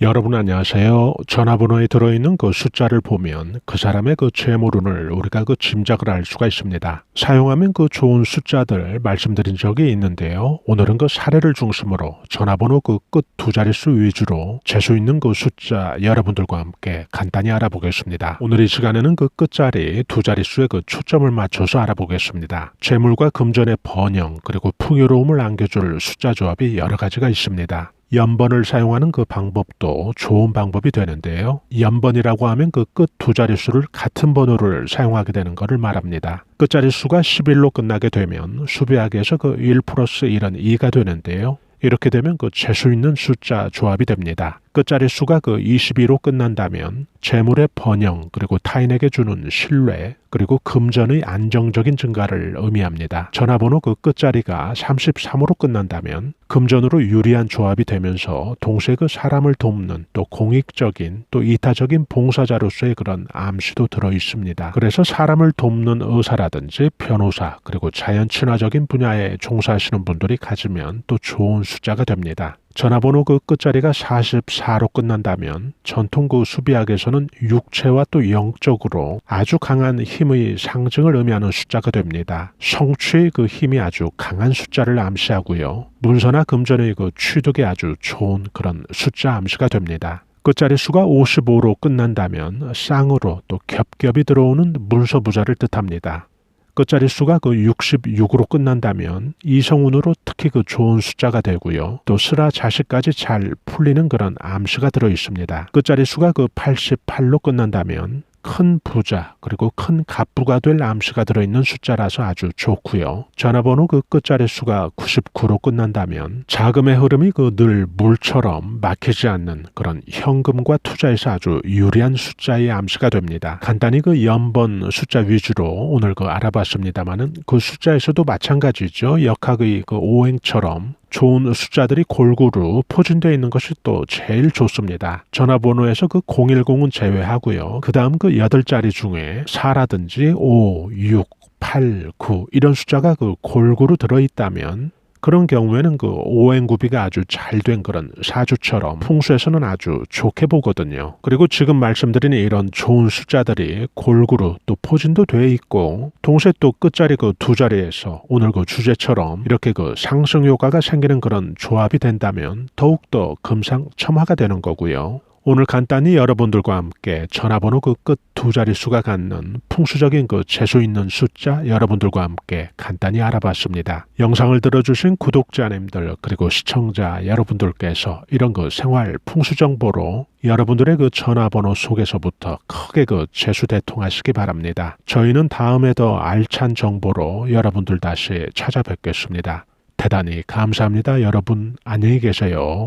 여러분 안녕하세요. 전화번호에 들어있는 그 숫자를 보면 그 사람의 그 재물운을 우리가 그 짐작을 할 수가 있습니다. 사용하면 그 좋은 숫자들 말씀드린 적이 있는데요. 오늘은 그 사례를 중심으로 전화번호 그 끝 두 자릿수 위주로 재수 있는 그 숫자 여러분들과 함께 간단히 알아보겠습니다. 오늘 이 시간에는 그 끝자리 두 자릿수에 그 초점을 맞춰서 알아보겠습니다. 재물과 금전의 번영 그리고 풍요로움을 안겨줄 숫자 조합이 여러 가지가 있습니다. 연번을 사용하는 그 방법도 좋은 방법이 되는데요. 연번이라고 하면 그 끝 두 자릿수를 같은 번호를 사용하게 되는 것을 말합니다. 끝자릿수가 11로 끝나게 되면 수비학에서 그1 플러스 1은 2가 되는데요. 이렇게 되면 그 재수 있는 숫자 조합이 됩니다. 끝자릿수가 그 22로 끝난다면 재물의 번영 그리고 타인에게 주는 신뢰 그리고 금전의 안정적인 증가를 의미합니다. 전화번호 그 끝자리가 33으로 끝난다면 금전으로 유리한 조합이 되면서 동시에 그 사람을 돕는 또 공익적인 또 이타적인 봉사자로서의 그런 암시도 들어 있습니다. 그래서 사람을 돕는 의사라든지 변호사 그리고 자연 친화적인 분야에 종사하시는 분들이 가지면 또 좋은 숫자가 됩니다. 전화번호 그 끝자리가 44로 끝난다면 전통 그 수비학에서는 육체와 또 영적으로 아주 강한 힘의 상징을 의미하는 숫자가 됩니다. 성취의 그 힘이 아주 강한 숫자를 암시하고요. 문서나 금전의 그 취득에 아주 좋은 그런 숫자 암시가 됩니다. 끝자리 수가 55로 끝난다면 쌍으로 또 겹겹이 들어오는 문서 부자를 뜻합니다. 끝자리 수가 그 66으로 끝난다면 이성운으로 특히 그 좋은 숫자가 되고요. 또 슬아 자식까지 잘 풀리는 그런 암시가 들어 있습니다. 끝자리 수가 그 88로 끝난다면 큰 부자 그리고 큰 갑부가 될 암시가 들어있는 숫자라서 아주 좋고요. 전화번호 그 끝자리 수가 99로 끝난다면 자금의 흐름이 그 늘 물처럼 막히지 않는 그런 현금과 투자에서 아주 유리한 숫자의 암시가 됩니다. 간단히 그 연번 숫자 위주로 오늘 그 알아봤습니다만은 그 숫자에서도 마찬가지죠. 역학의 그 오행처럼 좋은 숫자들이 골고루 포진되어 있는 것이 또 제일 좋습니다. 전화번호에서 그 010은 제외하고요. 그 다음 그 8자리 중에 4라든지 5, 6, 8, 9 이런 숫자가 그 골고루 들어있다면 그런 경우에는 그 오행구비가 아주 잘 된 그런 사주처럼 풍수에서는 아주 좋게 보거든요. 그리고 지금 말씀드린 이런 좋은 숫자들이 골고루 또 포진도 돼 있고 동시에 또 끝자리 그 두 자리에서 오늘 그 주제처럼 이렇게 그 상승 효과가 생기는 그런 조합이 된다면 더욱더 금상첨화가 되는 거고요. 오늘 간단히 여러분들과 함께 전화번호 그 끝 두 자릿수가 갖는 풍수적인 그 재수 있는 숫자 여러분들과 함께 간단히 알아봤습니다. 영상을 들어주신 구독자님들 그리고 시청자 여러분들께서 이런 그 생활 풍수 정보로 여러분들의 그 전화번호 속에서부터 크게 그 재수 대통하시기 바랍니다. 저희는 다음에 더 알찬 정보로 여러분들 다시 찾아뵙겠습니다. 대단히 감사합니다. 여러분 안녕히 계세요.